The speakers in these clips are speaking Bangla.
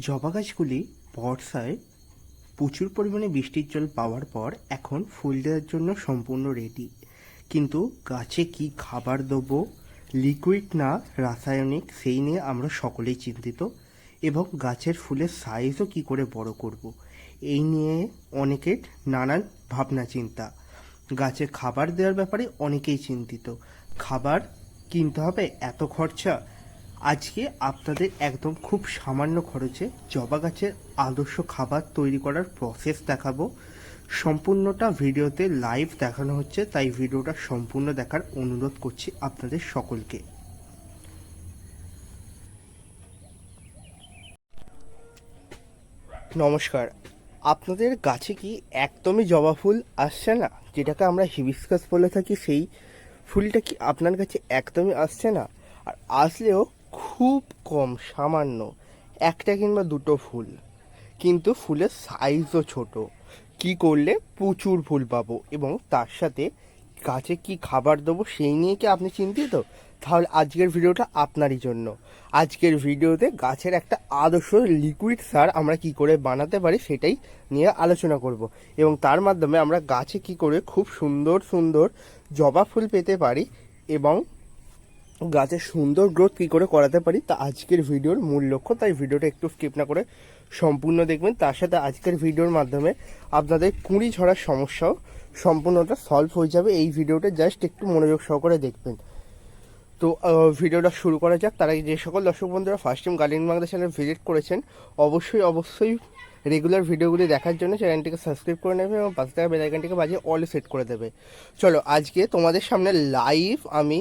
জবা গাছগুলি বর্ষায় প্রচুর পরিমাণে বৃষ্টির জল পাওয়ার পর এখন ফুল দেওয়ার জন্য সম্পূর্ণ রেডি কিন্তু গাছে কি খাবার দেবো? লিকুইড না রাসায়নিক, সেই নিয়ে আমরা সকলেই চিন্তিত। এবং গাছের ফুলের সাইজও কি করে বড় করব। এই নিয়ে অনেকের নানান ভাবনা চিন্তা। গাছে খাবার দেওয়ার ব্যাপারে অনেকেই চিন্তিত। খাবার কিনতে হবে এত খরচা আজকে আপনাদের একদম খুব সামান্য খরচে জবা গাছের আদর্শ খাবার তৈরি করার প্রসেস দেখাবো। সম্পূর্ণটা ভিডিওতে লাইভ দেখানো হচ্ছে, তাই ভিডিওটা সম্পূর্ণ দেখার অনুরোধ করছি আপনাদের সকলকে। নমস্কার, আপনাদের গাছে কি একদমই জবা ফুল আসছে না? যেটাকে আমরা হিবিস্কাস বলে থাকি, সেই ফুলটা কি আপনার কাছে একদমই আসছে না? আর আসলেও খুব কম, সামান্য। একটা কিংবা দুটো ফুল। কিন্তু ফুলের সাইজও ছোট। কি করলে প্রচুর ফুল পাবো এবং তার সাথে গাছে কি খাবার দেবো সেই নিয়ে কি আপনি চিন্তিত? তাহলে আজকের ভিডিওটা আপনারই জন্য। আজকের ভিডিওতে গাছের একটা আদর্শ লিকুইড সার আমরা কি করে বানাতে পারি সেটাই নিয়ে আলোচনা করব। এবং তার মাধ্যমে আমরা গাছে কি করে খুব সুন্দর সুন্দর জবা ফুল পেতে পারি এবং গাছের সুন্দর গ্রোথ কী করে করাতে পারি তা আজকের ভিডিওর মূল লক্ষ্য। তাই ভিডিওটা একটু স্কিপ না করে সম্পূর্ণ দেখবেন। তার সাথে আজকের ভিডিওর মাধ্যমে আপনাদের কুঁড়ি ঝরার সমস্যাও সম্পূর্ণটা সলভ হয়ে যাবে। এই ভিডিওটা জাস্ট একটু মনোযোগ সহকারে দেখবেন। তো ভিডিওটা শুরু করা যাক। তার যে সকল দর্শক বন্ধুরা first time garden Bangla channel visit করেছেন, অবশ্যই অবশ্যই রেগুলার ভিডিওগুলি দেখার জন্য চ্যানেলটিকে সাবস্ক্রাইব করে নেবে এবং পাশে থাকা বেলাইকানটিকে বাজিয়ে অল সেট করে দেবে। চলো, আজকে তোমাদের সামনে লাইভ আমি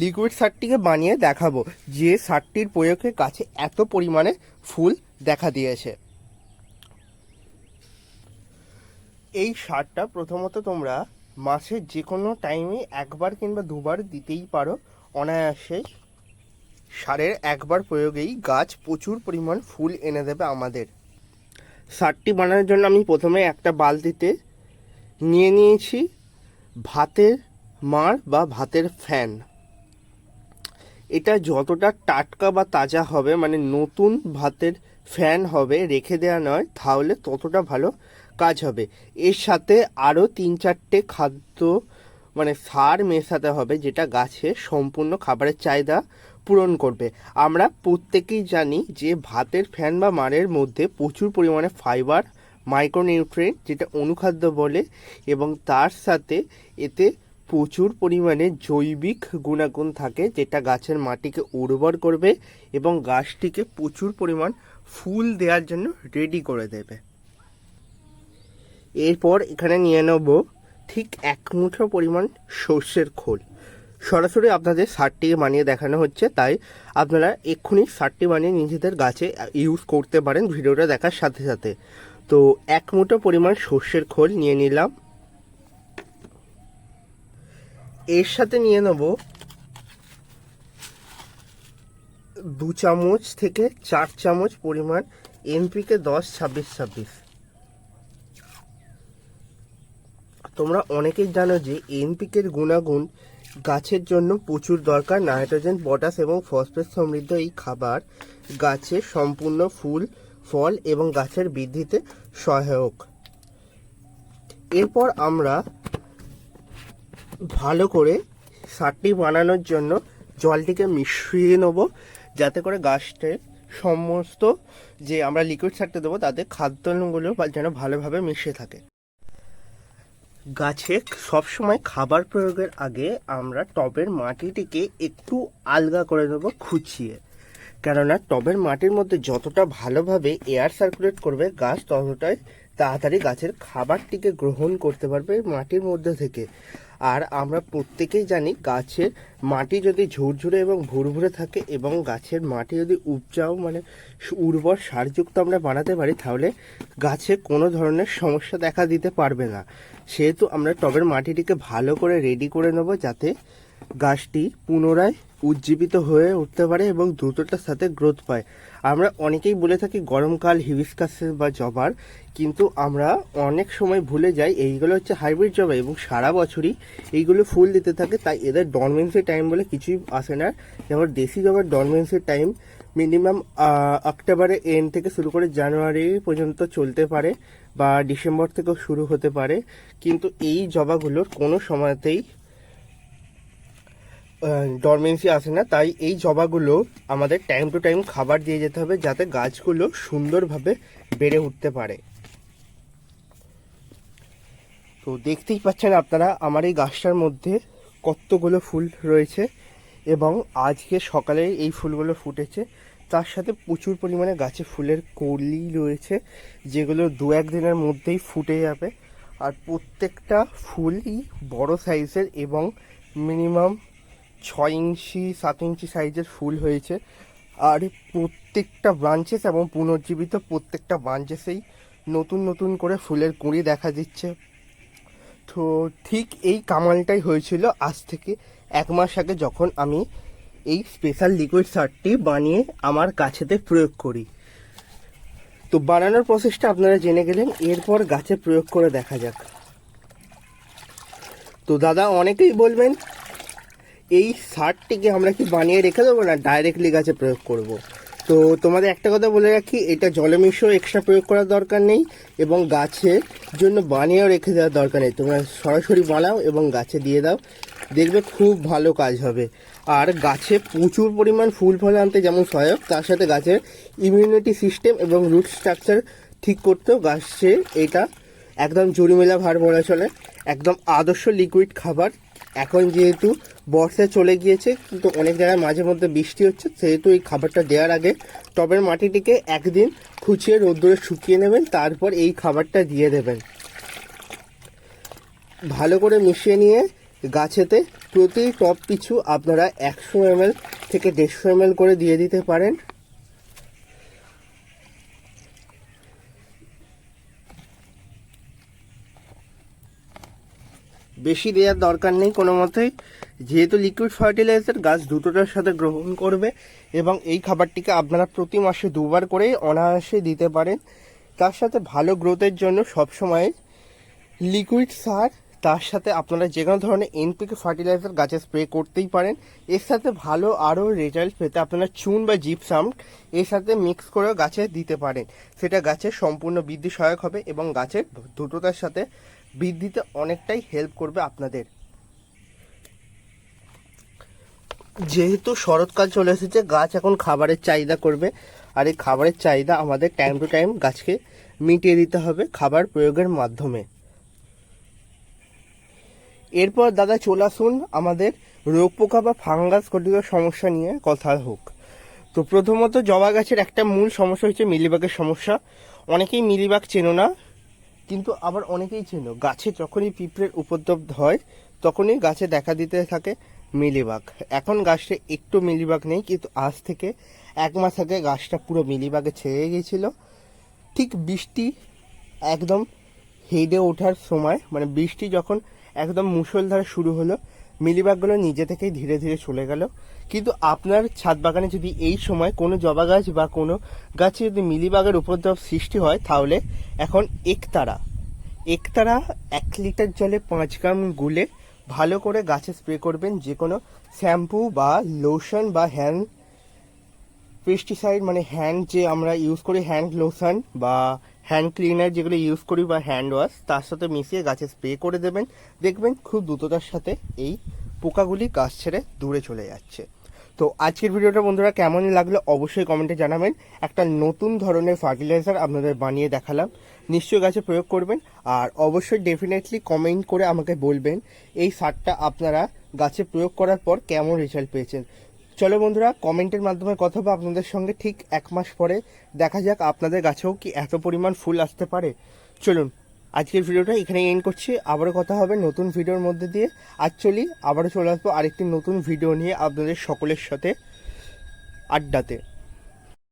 লিকুইড সারটিকে বানিয়ে দেখাবো। যে সারটির প্রয়োগে গাছে এত পরিমাণে ফুল দেখা দিয়েছে। এই সারটা প্রথমত তোমরা মাসের যে কোনো টাইমে একবার কিংবা দুবার দিতেই পারো। অনায়াসে সারের একবার প্রয়োগেই গাছ প্রচুর পরিমাণ ফুল এনে দেবে আমাদের। সারটি বানানোর জন্য আমি প্রথমে একটা বালতিতে নিয়ে নিয়েছি ভাতের মাড় বা ভাতের ফ্যান। এটা যতটা টাটকা বা তাজা হবে মানে নতুন ভাতের ফ্যান হবে, রেখে দেওয়া নয়, তাহলে ততটা ভালো কাজ হবে। এর সাথে আরও তিন চারটে খাদ্য মানে সার মেশাতে হবে, যেটা গাছে সম্পূর্ণ খাবারের চাহিদা পূরণ করবে। আমরা প্রত্যেকেই জানি যে ভাতের ফ্যান বা মারের মধ্যে প্রচুর পরিমাণে ফাইবার মাইক্রোনিউট্রিয়েন্ট যেটা অনুখাদ্য বলে, এবং তার সাথে এতে প্রচুর পরিমাণে জৈবিক গুণাগুণ থাকে যেটা গাছের মাটিকে উর্বর করবে এবং গাছটিকে প্রচুর পরিমাণ ফুল দেওয়ার জন্য রেডি করে দেবে। এরপর এখানে নিয়ে নেব ঠিক এক মুঠো পরিমাণ সর্ষের খোল। সরাসরি আপনাদের সারটিকে বানিয়ে দেখানো হচ্ছে, তাই আপনারা এক্ষুনি সারটি বানিয়ে নিজেদের গাছে ইউজ করতে পারেন ভিডিওটা দেখার সাথে সাথে। তো এক মুঠো পরিমাণ সর্ষের খোল নিয়ে নিলাম। এর সাথে নিয়ে নেব দু চামচ থেকে চার চামচ পরিমাণ এনপিকে দশ, ছাব্বিশ ছাব্বিশ। তোমরা অনেকেই জানো যে এনপিকের গুণাগুণ গাছের জন্য প্রচুর দরকার। নাইট্রোজেন, পটাশ এবং ফসফেট সমৃদ্ধ এই খাবার গাছের সম্পূর্ণ ফুল, ফল এবং গাছের বৃদ্ধিতে সহায়ক। এরপর আমরা ভালো করে সারটি বানানোর জন্য জলটিকে মিশিয়ে নেব, যাতে করে গাছটির সমস্ত যে আমরা লিকুইড সারটা দেবো, তাতে খাদ্যগুলো যেন ভালোভাবে মিশে থাকে। গাছে সবসময় খাবার প্রয়োগের আগে আমরা টবের মাটিটিকে একটু আলগা করে দেবো খুঁচিয়ে। কেননা টবের মাটির মধ্যে যতটা ভালোভাবে এয়ার সার্কুলেট করবে গাছ, ততটাই তাড়াতাড়ি গাছের খাবারটিকে গ্রহণ করতে পারবে মাটির মধ্যে থেকে। আর আমরা প্রত্যেকেই জানি গাছের মাটি যদি ঝুরঝুরে এবং ভুরভুরে থাকে এবং গাছের মাটি যদি উপজাও মানে উর্বর সারযুক্ত আমরা বানাতে পারি, তাহলে গাছে কোনো ধরনের সমস্যা দেখা দিতে পারবে না। সেহেতু আমরা টবের মাটিটিকে ভালো করে রেডি করে নেব যাতে গাছটি পুনরায় উজ্জীবিত হয়ে উঠতে পারে এবং দ্রুততার সাথে গ্রোথ পায়। আমরা অনেকেই বলে থাকি গরমকাল হিবিস্কাসের বা জবার, কিন্তু আমরা অনেক সময় ভুলে যাই এইগুলো হচ্ছে হাইব্রিড জবা এবং সারা বছরই এইগুলো ফুল দিতে থাকে, তাই এদের ডরমেন্সি টাইম বলে কিছুই আসে না। যেমন দেশি জবার ডরমেন্সি টাইম মিনিমাম অক্টোবরের এন্ড থেকে শুরু করে জানুয়ারি পর্যন্ত চলতে পারে বা ডিসেম্বর থেকেও শুরু হতে পারে। কিন্তু এই জবাগুলোর কোনো সময়তেই ডরমেন্সি আসে না, তাই এই জবাগুলো আমাদের টাইম টু টাইম খাবার দিয়ে যেতে হবে যাতে গাছগুলো সুন্দরভাবে বেড়ে উঠতে পারে। তো দেখতেই পাচ্ছেন আপনারা আমার এই গাছটার মধ্যে কতগুলো ফুল রয়েছে এবং আজকে সকালে এই ফুলগুলো ফুটেছে। তার সাথে প্রচুর পরিমাণে গাছে ফুলের কলি রয়েছে, যেগুলো দু এক দিনের মধ্যেই ফুটে যাবে। আর প্রত্যেকটা ফুলই বড় সাইজের এবং মিনিমাম ছয় ইঞ্চি, সাত ইঞ্চি সাইজের ফুল হয়েছে। আর প্রত্যেকটা ব্রাঞ্চেস এবং পুনর্জীবিত প্রত্যেকটা ব্রাঞ্চেসেই নতুন নতুন করে ফুলের কুঁড়ি দেখা দিচ্ছে। তো ঠিক এই কামালটাই হয়েছিল আজ থেকে এক মাস আগে যখন আমি এই স্পেশাল লিকুইড সারটি বানিয়ে আমার গাছেতে প্রয়োগ করি। তো বানানোর প্রসেসটা আপনারা জেনে গেলেন, এরপর গাছে প্রয়োগ করে দেখা যাক। তো দাদা, অনেকেই বলবেন এই সারটিকে আমরা কি বানিয়ে রেখে দেবো না? ডাইরেক্টলি গাছে প্রয়োগ করব। তো তোমাদের একটা কথা বলে রাখি, এটা জলে মিশিয়েও এক্সট্রা প্রয়োগ করার দরকার নেই এবং গাছের জন্য বানিয়েও রেখে দেওয়ার দরকার নেই। তোমরা সরাসরি বানাও এবং গাছে দিয়ে দাও। দেখবে খুব ভালো কাজ হবে। আর গাছে প্রচুর পরিমাণ ফুল ফল আনতে যেমন সহায়ক, তার সাথে গাছের ইমিউনিটি সিস্টেম এবং রুট স্ট্রাকচার ঠিক করতেও গাছের এটা একদম জুড়িমেলা ভার বলা চলে। একদম আদর্শ লিকুইড খাবার এখন যেহেতু বর্ষা চলে গিয়েছে, কিন্তু অনেক জায়গায় মাঝে মধ্যে বৃষ্টি হচ্ছে, সেহেতু এই খাবারটা দেওয়ার আগে টবের মাটিটিকে একদিন খুঁচিয়ে রোদ্দুরে শুকিয়ে নেবেন, তারপর এই খাবারটা দিয়ে দেবেন। ভালো করে মিশিয়ে নিয়ে গাছেতে প্রতি টপ পিছু আপনারা একশো এমএল থেকে দেড়শো এমএল করে দিয়ে দিতে পারেন। বেশি দেওয়ার দরকার নেই কোনো মতেই। যেহেতু লিকুইড ফার্টিলাইজার গাছ দুটোটার সাথে গ্রহণ করবে এবং এই খাবারটিকে আপনারা প্রতি মাসে দুবার করে অনায়াসে দিতে পারেন। তার সাথে ভালো গ্রোথের জন্য সবসময় লিকুইড সার, তার সাথে আপনারা যে কোনো ধরনের এনপিকে ফার্টিলাইজার গাছে স্প্রে করতেই পারেন। এর সাথে ভালো আরও রেজাল্ট পেতে আপনারা চুন বা জিপসাম এর সাথে মিক্স করেও গাছে দিতে পারেন। সেটা গাছের সম্পূর্ণ বৃদ্ধি সহায়ক হবে এবং গাছের দ্রুততার সাথে বৃদ্ধিতে অনেকটাই হেল্প করবে আপনাদের। যেহেতু শরৎকাল চলে এসেছে, গাছ এখন খাবারের চাহিদা করবে। আর এই খাবারের চাহিদা আমাদের টাইম টু টাইম গাছকে মিটিয়ে দিতে হবে খাবার প্রয়োগের মাধ্যমে। এরপর দাদা চলে আসুন আমাদের রোগ পোকা বা ফাঙ্গাস ঘটিত সমস্যা নিয়ে কথা হোক। তো প্রথমত জবা গাছের একটা মূল সমস্যা হচ্ছে মিলিবাগের সমস্যা। অনেকেই মিলিবাগ চেনো না। কিন্তু আবার অনেকেই ছিল গাছে যখনই পিঁপড়ের উপদ্রব হয়, তখনই গাছে দেখা দিতে থাকে মিলিবাগ। এখন গাছটা একটু মিলিবাগ নেই, কিন্তু আজ থেকে এক মাস আগে গাছটা পুরো মিলিবাগে ছেড়ে গিয়েছিল। ঠিক বৃষ্টি একদম হেডে ওঠার সময় মানে বৃষ্টি যখন একদম মুষলধারে শুরু হলো মিলিবাগগুলো নিজে থেকেই ধীরে ধীরে চলে গেল। কিন্তু আপনার ছাদ বাগানে যদি এই সময় কোনো জবা গাছ বা কোনো গাছে যদি মিলিবাগের উপদ্রব সৃষ্টি হয়, তাহলে এখন একতারা। একতারা এক লিটার জলে পাঁচ গ্রাম গুলে ভালো করে গাছে স্প্রে করবেন যে কোনো শ্যাম্পু বা লোশন বা হ্যান্ড পেস্টিসাইড মানে হ্যান্ড যে আমরা ইউজ করি, হ্যান্ড লোশন বা হ্যান্ড ক্লিনার যেগুলো ইউজ করি বা হ্যান্ড ওয়াশ, তার সাথে মিশিয়ে গাছে স্প্রে করে দেবেন। দেখবেন খুব দ্রুততার সাথে এই পোকাগুলি গাছ ছেড়ে দূরে চলে যাচ্ছে। তো আজকের ভিডিওটা বন্ধুরা কেমন লাগল অবশ্যই কমেন্টে জানাবেন। একটা নতুন ধরনের ফার্টিলাইজার আপনাদের বানিয়ে দেখালাম। নিশ্চয়ই গাছে প্রয়োগ করবেন আর অবশ্যই ডেফিনেটলি কমেন্ট করে আমাকে বলবেন এই সারটা আপনারা গাছে প্রয়োগ করার পর কেমন রেজাল্ট পেয়েছেন। চলো বন্ধুরা কমেন্টের মাধ্যমে কথা বা আপনাদের সঙ্গে। ঠিক এক মাস পরে দেখা যাক আপনাদের গাছেও কি এত পরিমাণ ফুল আসতে পারে। চলুন আজকের ভিডিওটা এখানে এন্ড করছি। আবারও কথা হবে নতুন ভিডিওর মধ্যে দিয়ে। অ্যাকচুয়ালি আবারও চলে আসব আরেকটি নতুন ভিডিও নিয়ে আপনাদের সকলের সাথে আড্ডাতে।